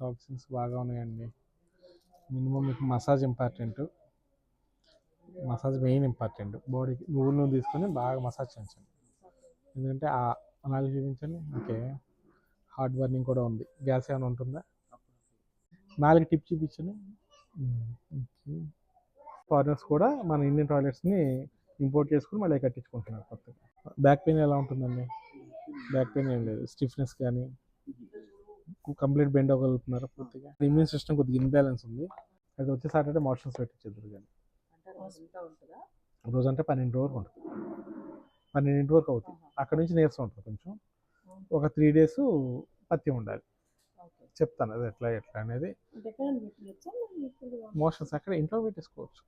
Toxins బాగా ఉన్నాయండి. Minimum మీకు massage important. Massage main important. బాడీకి నువ్వు నువ్వు తీసుకొని బాగా మసాజ్ చేయించండి. ఎందుకంటే ఆ అలాగే చూపించండి. ఓకే. హార్ట్ బర్నింగ్ కూడా ఉంది. గ్యాస్ ఏమైనా ఉంటుందా? నాలుగు టిప్ చూపించండి. ఫారినర్స్ కూడా మన ఇండియన్ టాయిలెట్స్ని ఇంపోర్ట్ చేసుకుని మళ్ళీ కట్టించుకుంటున్నారు కొత్తగా. బ్యాక్ పెయిన్ ఎలా ఉంటుందండి? బ్యాక్ పెయిన్ ఏం లేదు. స్టిఫ్నెస్ కానీ కంప్లీట్ బెండ్ అవ్వగలుగుతున్నారు పూర్తిగా? ఇమ్యూన్ సిస్టమ్ కొద్దిగా ఇన్బ్యాలెన్స్ ఉంది. అది వచ్చే సాటర్డే మోషన్స్ పెట్టించారు కానీ. రోజు అంటే పన్నెండు వరకు ఉంటుంది. పన్నెండింటి వరకు అవుతుంది అక్కడ నుంచి నీరసం ఉంటుంది కొంచెం. ఒక త్రీ డేస్ పత్యం ఉండాలి. చెప్తాను. అది ఎట్లా ఎట్లా అనేది. మోషన్స్ అక్కడ ఇంట్లో పెట్టేసుకోవచ్చు.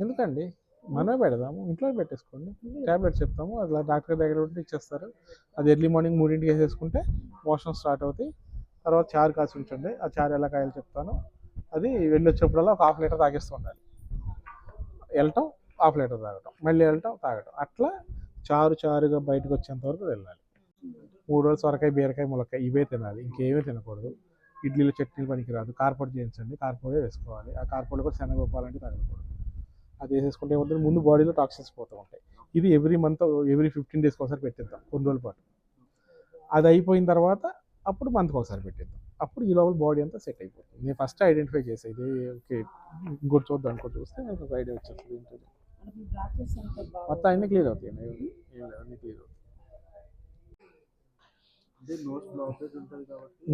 ఎందుకండి? మనమే పెడదాము ఇంట్లో పెట్టేసుకోండి. ట్యాబ్లెట్ చెప్తాము అట్లా డాక్టర్ దగ్గర ఉంటే ఇచ్చేస్తారు అది ఎర్లీ మార్నింగ్ మూడింటికి వేసేసుకుంటే మోషన్ స్టార్ట్ అవుతాయి. తర్వాత చారు కాసి ఉంచండి. ఆ చారు ఎలా కాయాలో చెప్తాను. అది వెళ్ళి వచ్చేప్పుడల్లా ఒక హాఫ్ లీటర్ తాగేస్తూ ఉండాలి. వెళ్ళటం హాఫ్ లీటర్ తాగటం మళ్ళీ వెళ్ళటం తాగటం. అట్లా చారు చారుగా బయటకు వచ్చేంత వరకు వెళ్ళాలి మూడు రోజులు సొరకాయ బీరకాయ ములక్కాయ ఇవే తినాలి. ఇంకేమీ తినకూడదు. ఇడ్లీలో చట్నీలు పనికిరాదు. కార్పొడి చేయించండి. కార్పొడే వేసుకోవాలి. ఆ కార్పొడి కూడా శనగపాలంటే తగలకూడదు అది వేసేసుకుంటే ఏమవుతుంది? ముందు బాడీలో టాక్సిన్స్ పోతూ ఉంటాయి. ఇది ఎవ్రీ మంత్ ఎవ్రీ ఫిఫ్టీన్ డేస్కి ఒకసారి పెట్టిద్దాం కొన్ని రోజుల పాటు. అది అయిపోయిన తర్వాత అప్పుడు మంత్కి ఒకసారి పెట్టిద్దాం. అప్పుడు ఈ లోపల బాడీ అంతా సెట్ అయిపోతుంది. నేను ఫస్ట్ ఐడెంటిఫై చేసేది ఓకే ఇంకోటి చూద్దాం ఇంకోటి చూస్తే నాకు ఒక ఐడియా వచ్చేస్తుంది బాగా మొత్తం అన్నీ క్లియర్ అవుతాయి అన్నీ క్లియర్ అవుతాయి. అంటే నోస్ బ్లాకేజ్ ఉంటుంది కాబట్టి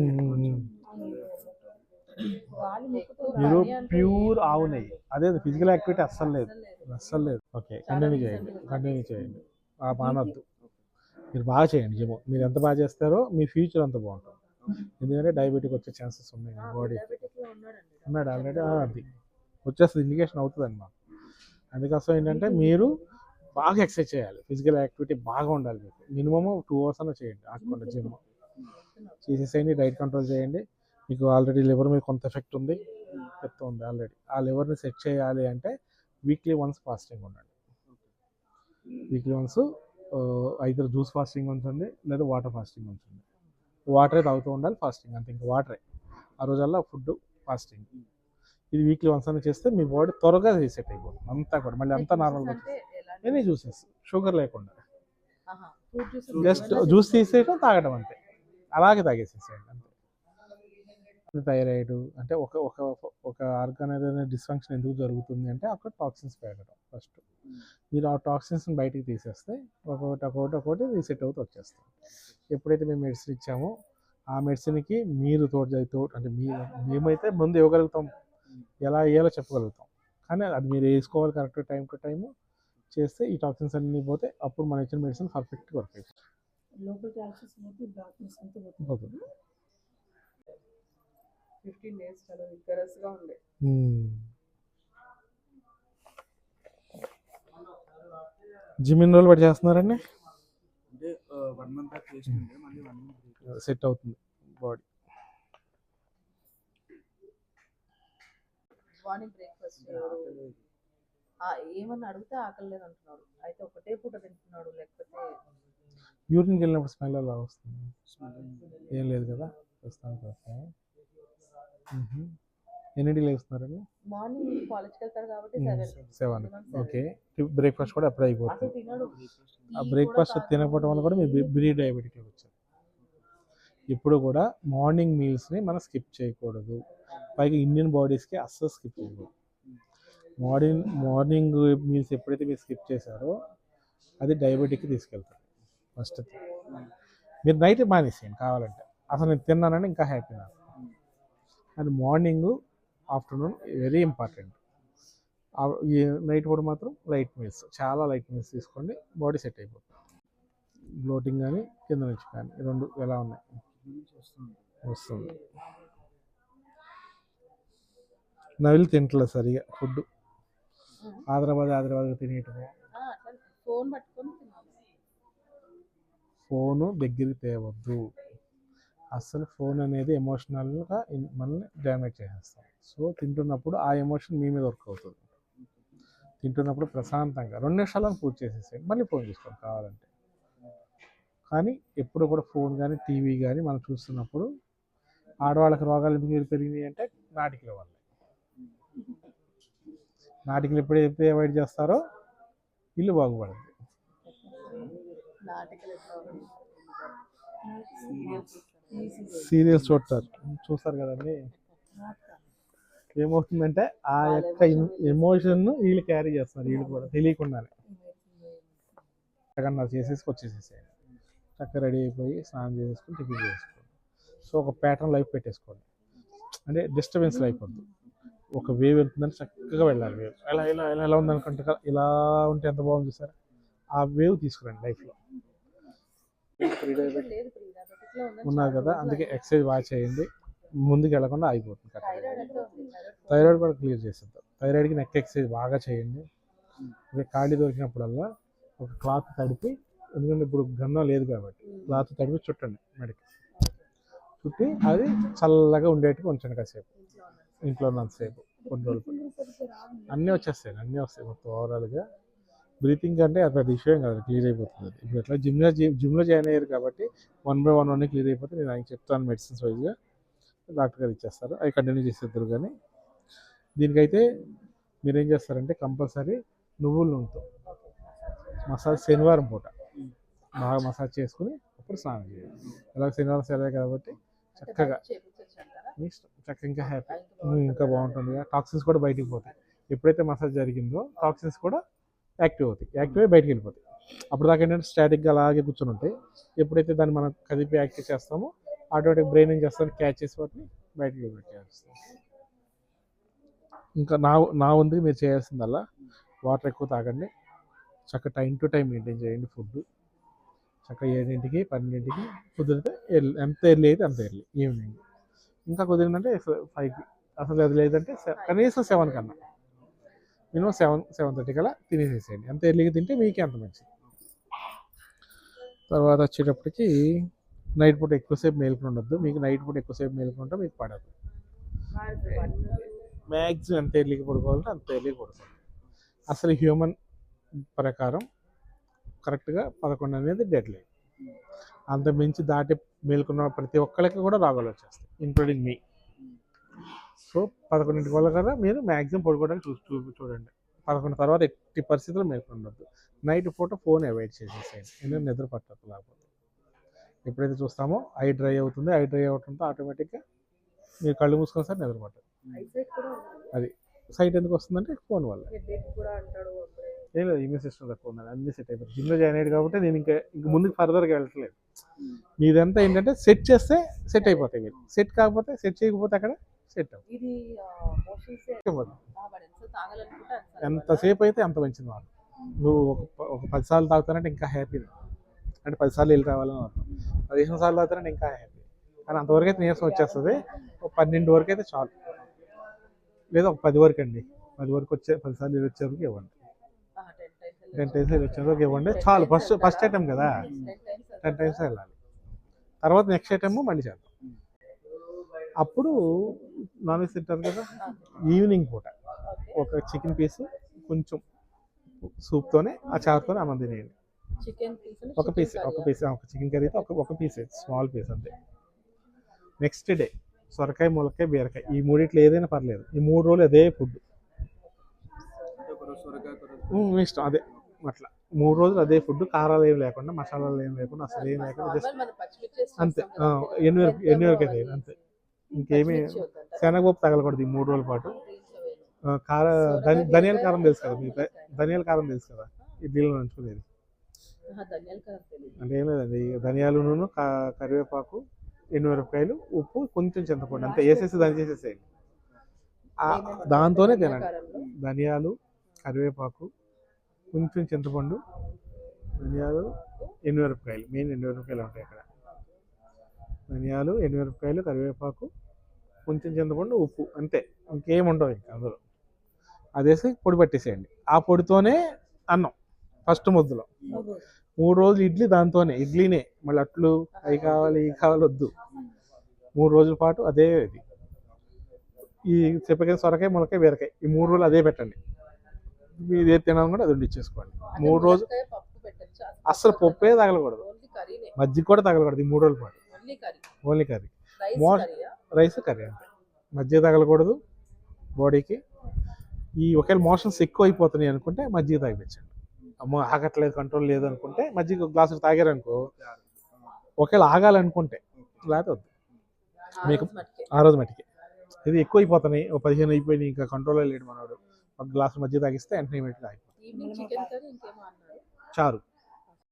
మీరు ప్యూర్ ఆవు నెయ్యి. అదే ఫిజికల్ యాక్టివిటీ అస్సలు లేదు. అస్సలు లేదు. ఓకే కంటిన్యూ చేయండి. కంటిన్యూ చేయండి. ఆ మానద్దు. మీరు బాగా చేయండి జిమ్ మీరు ఎంత బాగా చేస్తారో మీ ఫ్యూచర్ అంత బాగుంటుంది. ఎందుకంటే డయాబెటిక్ వచ్చే ఛాన్సెస్ ఉన్నాయి బాడీ ఉన్నాడు ఆల్రెడీ అది. వచ్చేస్తుంది ఇండికేషన్ అవుతుంది అనమాట అందుకోసం ఏంటంటే మీరు బాగా ఎక్సర్సైజ్ చేయాలి. ఫిజికల్ యాక్టివిటీ బాగా ఉండాలి మీకు. మినిమమ్ టూ అవర్స్ అన్న చేయండి. ఆకుండా జిమ్ చేసేసేయండి డైట్ కంట్రోల్ చేయండి. మీకు ఆల్రెడీ లివర్ మీద కొంత ఎఫెక్ట్ ఉంది. చెప్తా ఉంది ఆల్రెడీ ఆ లివర్ని సెట్ చేయాలి అంటే వీక్లీ వన్స్ ఫాస్టింగ్ ఉండండి. Weekly once either juice fasting ఉంచండి లేదా వాటర్ ఫాస్టింగ్ ఉంచండి. వాటరే తాగుతూ ఉండాలి ఫాస్టింగ్ అంతే. ఇంకా వాటరే ఆ రోజల్లా ఫుడ్ ఫాస్టింగ్ ఇది వీక్లీ వన్స్ అని చేస్తే మీ బాడీ త్వరగా రీసెట్ అయిపోతుంది. అంతా కూడా. మళ్ళీ అంతా నార్మల్ ఎనీ జ్యూసెస్ షుగర్ లేకుండా. జస్ట్ జ్యూస్ తీసేయడం తాగడం అంతే. అలాగే తాగేసేసేయండి అంతే. థైరాయిడ్ అంటే ఒక ఒక ఒక ఆర్గాన్ ఏదైనా డిస్ఫంక్షన్ ఎందుకు జరుగుతుంది అంటే అక్కడ టాక్సిన్స్ పెరగడం ఫస్ట్. మీరు ఆ టాక్సిన్స్ని బయటికి తీసేస్తే ఒక్కొక్కటి ఒక్కొక్కటి ఒక్కొక్కటి రీసెట్ అవుతూ వచ్చేస్తాం. ఎప్పుడైతే మేము మెడిసిన్ ఇచ్చామో ఆ మెడిసిన్కి మీరు తోడు తోడు అంటే మీ మేమైతే ముందు ఇవ్వగలుగుతాం. ఎలా వేయాలో చెప్పగలుగుతాం. కానీ అది మీరు వేసుకోవాలి కరెక్ట్ టైం టు టైం చేస్తే ఈ టాక్సిన్స్ అన్నీ పోతే అప్పుడు మనం ఇచ్చిన మెడిసిన్ పర్ఫెక్ట్గా వర్క్ అయిపోతుంది. ఫిఫ్టీన్ డేస్ చాలా విగ్గరస్గా ఉండే జిమ్ ఎన్ని రోజులు పట్టి చేస్తున్నారండి? అంటే వన్ మంత్ బ్యాక్ చేసిండే మళ్ళీ వన్ మంత్ సెట్ అవుతుంది బాడీ. మార్నింగ్ బ్రేక్ఫాస్ట్ ఏమన్నా అడిగితే ఆకలి లేదు అంటున్నాడు. అయితే ఒకటే పూట తింటున్నాడు లేకపోతే యూరిన్కి వెళ్ళినప్పుడు స్మెల్ అలా వస్తుంది? ఏం లేదు కదా ప్రస్తుతానికి ఓకే ఎన్నింటికి లేస్తున్నారండి మార్నింగ్ కాలేజ్కి వెళ్తారు కాబట్టి సెవెన్. సెవెన్. ఓకే. బ్రేక్ఫాస్ట్ కూడా అప్పుడే అయిపోతుంది. ఆ బ్రేక్ఫాస్ట్ తినకపోవడం వల్ల కూడా మీరు బ్రీ డయాబెటిక్లో వచ్చారు. ఇప్పుడు కూడా మార్నింగ్ మీల్స్ని మనం స్కిప్ చేయకూడదు. పైగా ఇండియన్ బాడీస్కి అస్సలు స్కిప్ చేయకూడదు. మార్నింగ్ మార్నింగ్ మీల్స్ ఎప్పుడైతే మీరు స్కిప్ చేశారో అది డయాబెటిక్కి తీసుకెళ్తారు. ఫస్ట్ మీరు నైట్ మానేసేయండి కావాలంటే. అసలు నేను తిన్నానని ఇంకా హ్యాపీ నాకు and morning afternoon very important. ఈ నైట్ కూడా మాత్రం లైట్ మీల్స్ చాలా లైట్ మీల్స్ తీసుకోండి బాడీ సెట్ అయిపోతుంది. బ్లోటింగ్ కానీ కింద నుంచి కానీ రెండు ఎలా ఉన్నాయి? వస్తుంది. నవిలి తింటలేదు సరిగా ఫుడ్. హైదరాబాద్ హైదరాబాద్ తినేయటము? ఫోను దగ్గరికి తేవద్దు. అసలు ఫోన్ అనేది ఎమోషనల్గా మనల్ని డ్యామేజ్ చేసేస్తాం. సో తింటున్నప్పుడు ఆ ఎమోషన్ మీ మీద వర్క్ అవుతుంది. తింటున్నప్పుడు ప్రశాంతంగా రెండు నిమిషాలను పూర్తి చేసేసేయండి మళ్ళీ ఫోన్ తీసుకోండి కావాలంటే. కానీ ఎప్పుడు కూడా ఫోన్ కానీ టీవీ కానీ మనం చూస్తున్నప్పుడు ఆడవాళ్ళకి రోగాలు ఎందుకు పెరిగినాయి అంటే నాటికల వల్ల నాటికలు ఎప్పుడైతే అవాయిడ్ చేస్తారో ఇల్లు బాగుపడుతుంది సీరియల్స్ చూస్తారు చూస్తారు కదండి. ఏమవుతుందంటే ఆ యొక్క ఎమోషన్ వీళ్ళు క్యారీ చేస్తారు. వీళ్ళు కూడా తెలియకుండానే. ఎక్కడన్నా చేసేసి వచ్చేసేసేయండి. చక్కగా రెడీ అయిపోయి స్నానం చేసేసుకుని టిఫిన్ చేసుకోండి సో ఒక ప్యాటర్న్ లైఫ్ పెట్టేసుకోండి. అంటే డిస్టర్బెన్స్ లైఫ్ వద్దు. ఒక వేవ్ వెళ్తుందంటే చక్కగా వెళ్ళాలి వేవ్. ఎలా ఎలా ఎలా ఎలా ఉందనుకుంటే ఇలా ఉంటే ఎంత బాగుంది సార్? ఆ వేవ్ తీసుకురండి లైఫ్లో. ఉన్నారు కదా అందుకే ఎక్సర్సైజ్ బాగా చేయండి. ముందుకు ఆగిపోతుంది కరెక్ట్గా. థైరాయిడ్ కూడా క్లియర్ చేసేద్దాం. థైరాయిడ్కి నెక్ ఎక్సర్సైజ్ బాగా చేయండి. ఇక ఖాళీ దొరికినప్పుడల్లా ఒక క్లాత్ తడిపి ఎందుకంటే ఇప్పుడు గన్నం లేదు కాబట్టి క్లాత్ తడిపి చుట్టండి మెడకి. చుట్టి అది చల్లగా ఉండేట్టుగా ఉంచండి కాసేపు. ఇంట్లో ఉన్నంతసేపు కొన్ని రోజులు. అన్నీ వచ్చేస్తాయి అన్నీ వస్తాయి మొత్తం ఓవరాల్గా బ్రీతింగ్ అంటే అది పెద్ద విషయం కాదు క్లియర్ అయిపోతుంది అది. ఇప్పుడు ఎట్లా జిమ్లో జిమ్లో జాయిన్ అయ్యారు కాబట్టి one by one one clear అయిపోతే నేను ఆయనకి చెప్తాను మెడిసిన్స్ వైజ్గా. డాక్టర్ గారు ఇచ్చేస్తారు. అవి కంటిన్యూ చేసేద్దరు కానీ. దీనికైతే మీరు ఏం చేస్తారంటే కంపల్సరీ నువ్వుల నూనెతో మసాజ్ శనివారం పూట బాగా మసాజ్ చేసుకుని అప్పుడు స్నానం చేయాలి. ఎలా శనివారం సెలవే కాబట్టి చక్కగా చక్కగా ఇంకా హ్యాపీ. ఇంకా బాగుంటుంది. టాక్సిన్స్ కూడా బయటికి పోతాయి. ఎప్పుడైతే మసాజ్ జరిగిందో టాక్సిన్స్ కూడా యాక్టివ్ అవుతాయి. యాక్టివ్ అయ్యి బయటికి వెళ్ళిపోతాయి. అప్పుడు దాకా ఏంటంటే స్టాటిక్గా అలాగే కూర్చొని ఉంటాయి. ఎప్పుడైతే దాన్ని మనం కదిపి యాక్టివ్ చేస్తామో ఆటోమేటిక్ బ్రెయిన్ ఏం చేస్తాను క్యాచ్ చేసి వాటిని బయటికి పెట్టేస్తాం ఇంకా నా నా ఉంది మీరు చేయాల్సిందల్లా. వాటర్ ఎక్కువ తాగండి. చక్క టైం టు టైం మెయింటైన్ చేయండి ఫుడ్ చక్క ఏడింటికి పన్నెండింటికి కుదిరితే ఎర్లీ ఎంత ఎర్లీ అయితే అంత ఎర్లీ. ఈవినింగ్. ఇంకా కుదిరిందంటే ఫైవ్కి అసలు అది లేదంటే కనీసం సెవెన్ కన్నా. మినిమం సెవెన్ సెవెన్ థర్టీ కల్లా తినేసేసేయండి. ఎంత ఎర్లీగా తింటే మీకే అంత మంచిది. తర్వాత వచ్చేటప్పటికి నైట్ పూట ఎక్కువసేపు మేలుకుని ఉండొద్దు. మీకు నైట్ పూట ఎక్కువసేపు మేలుకుని ఉంటే మీకు పడదు. మ్యాక్సిమం ఎంత ఎర్లీకి పడుకోవాలంటే అంత ఎర్లీకి పడుకోవాలి అసలు హ్యూమన్ ప్రకారం కరెక్ట్గా పదకొండు అనేది డెడ్ లైన్ అంత మించి దాటి మేలుకున్న ప్రతి ఒక్కరికి కూడా రోగాలు వచ్చేస్తాయి ఇంక్లూడింగ్ మీ సో పదకొండింటి వల్ల కదా మీరు మ్యాక్సిమం పడుకోవడానికి చూ చూడండి. పదకొండు తర్వాత ఎట్టి పరిస్థితుల్లో మేలుకొని ఉండొద్దు. నైట్ పూట ఫోన్ అవాయిడ్ చేసేసేయండి. ఎందుకంటే నిద్ర పట్టదు లేకపోతే. ఎప్పుడైతే చూస్తామో ఐ డ్రై అవుతుంది ఐ డ్రై అవడంతో ఆటోమేటిక్గా మీరు కళ్ళు మూసుకొని సార్ నిద్ర పట్టదు. అది సైట్ ఎందుకు వస్తుందంటే ఫోన్ వల్ల. ఏం లేదు ఇమ్యూన్ సిస్టమ్ తక్కువ ఉందని అన్ని సెట్ అయిపోతుంది జిమ్లో జాయిన్ అయ్యాడు కాబట్టి నేను ఇంకా ఇంక ముందుకు ఫర్దర్గా వెళ్ళట్లేదు. మీదంతా ఏంటంటే సెట్ చేస్తే సెట్ అయిపోతాయి మీరు. సెట్ కాకపోతే సెట్ చేయకపోతే అక్కడ సెట్ ఎంతసేపు అయితే అంత మంచిది వాళ్ళు నువ్వు ఒక పది సార్లు తాగుతానంటే ఇంకా హ్యాపీ అంటే పది సార్లు వెళ్ళి రావాలని అర్థం. పదిహేను సార్లు తాగుతానంటే ఇంకా హ్యాపీ కానీ అంతవరకు అయితే నీరసం వచ్చేస్తుంది. ఒక పన్నెండు వరకు అయితే చాలు. లేదా ఒక పది వరకు అండి. పది వరకు వచ్చే పది సార్లు వెళ్ళి వచ్చే వరకు ఇవ్వండి. టెన్ టైమ్స్ వెళ్ళి వచ్చే వరకు ఇవ్వండి. చాలు. ఫస్ట్ ఫస్ట్ ఐటమ్ కదా. టెన్ టైమ్స్ వెళ్ళాలి. తర్వాత నెక్స్ట్ ఐటమ్ మళ్ళీ చేద్దాం. అప్పుడు నాన్ వెజ్ తింటారు కదా. ఈవినింగ్ పూట ఒక చికెన్ పీస్ కొంచెం సూప్తోనే ఆ చారుతోనే అన్నం తినేయండి. ఒక పీస్ ఒక పీస్ ఒక చికెన్ కర్రీతో ఒక ఒక పీస్ స్మాల్ పీస్ అంతే. నెక్స్ట్ డే సొరకాయ ములక్కాయ బీరకాయ ఈ మూడిట్లో ఏదైనా పర్లేదు. ఈ మూడు రోజులు అదే ఫుడ్. మీ ఇష్టం అదే. అట్లా. మూడు రోజులు అదే ఫుడ్ కారాలు ఏం లేకుండా మసాలాలు ఏం లేకుండా అసలు ఏం లేకుండా జస్ట్ అంతే. ఎన్ని వరకు ఎన్ని వరకు అయితే అంతే. ఇంకేమీ శనగపప్పు తగలకూడదు ఈ మూడు రోజుల పాటు. కార ధని ధనియాల కారం తెలుసు కదా మీకు ధనియాల కారం తెలుసు కదా? ఇడ్లీలో నంచుకునేది అంటే ఏం లేదండి ధనియాలు నూనె కరివేపాకు ఎండుమిరపకాయలు ఉప్పు కొంచెం చింతపండు అంతే. వేసేసి దాన్ని చేసేసేయండి. దాంతోనే తినండి. ధనియాలు కరివేపాకు కొంచెం చింతపండు ధనియాలు ఎండుమిరపకాయలు మెయిన్ ఎండుమిరపకాయలు ఉంటాయి అక్కడ. ధనియాలు ఎండుమిరపకాయలు కరివేపాకు కొంచెం చింతపండు ఉప్పు అంతే. ఇంకేం ఉండవు ఇంకా అందులో. అదేసి పొడి పట్టేసేయండి. ఆ పొడితోనే అన్నం ఫస్ట్ ముద్దలో. మూడు రోజులు ఇడ్లీ దాంతోనే ఇడ్లీనే. మళ్ళీ అట్లు అవి కావాలి ఇవి కావాలి వద్దు. మూడు రోజుల పాటు అదే ఇది. ఈ చెప్పగా సొరకాయ ములకాయ బీరకాయ ఈ మూడు రోజులు అదే పెట్టండి. మీరు ఏది తినాలి కూడా అది వండిచ్చేసుకోండి మూడు రోజులు అస్సలు పప్పే తగలకూడదు. మజ్జిగ కూడా తగలకూడదు ఈ మూడు రోజుల పాటు. Only curry. Curry. Rice curry అంటే మజ్జిగ తగలకూడదు బాడీకి. ఈ ఒకవేళ మోషన్స్ ఎక్కువ అయిపోతున్నాయి అనుకుంటే మజ్జిగ తాగిపించండి. అమ్మో ఆగట్లేదు కంట్రోల్ లేదు అనుకుంటే మజ్జిగ ఒక గ్లాసు తాగారనుకో ఒకవేళ ఆగాలనుకుంటే లేకపోతే వద్దు. మీకు- ఆ రోజు మట్టికి. ఇది ఎక్కువ అయిపోతున్నాయి ఒక పదిహేను అయిపోయినాయి ఇంకా కంట్రోల్ లేడు మనవాడు ఒక గ్లాసు మజ్జిగ తాగిస్తే వెంటనే ఇమీడియట్గా అయిపోతుంది చారు.